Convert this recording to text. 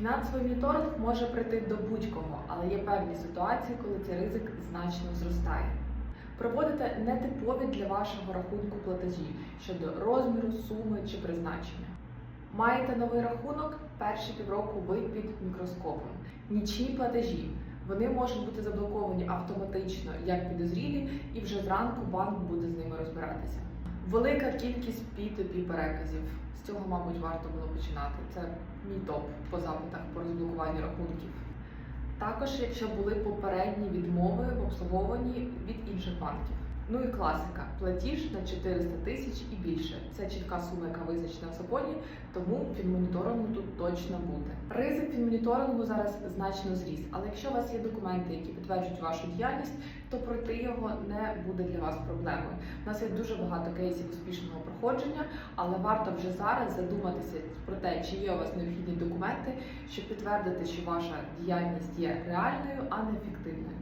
Фінансовий моніторинг може прийти до будь-кого, але є певні ситуації, коли цей ризик значно зростає. Проводите нетипові для вашого рахунку платежі щодо розміру, суми чи призначення. Маєте новий рахунок, перші півроку ви під мікроскопом. Нічні платежі. Вони можуть бути заблоковані автоматично як підозрілі, і вже зранку банк буде з ними розбиратися. Велика кількість P2P переказів. З цього, мабуть, варто було починати. Це мій топ по запитах по розблокуванню рахунків. Також, якщо були попередні відмови в обслуговуванні від інших банків. Ну і класика платіж на 400 тисяч і більше. Це чітка сума, яка визначена в законі, тому фінмоніторингу тут точно буде. Ризик фінмоніторингу зараз значно зріс, але якщо у вас є документи, які підтверджують вашу діяльність, то пройти його не буде для вас проблемою. У нас є дуже багато кейсів успішного проходження, але варто вже зараз задуматися про те, чи є у вас необхідні документи, щоб підтвердити, що ваша діяльність є реальною, а не фіктивною.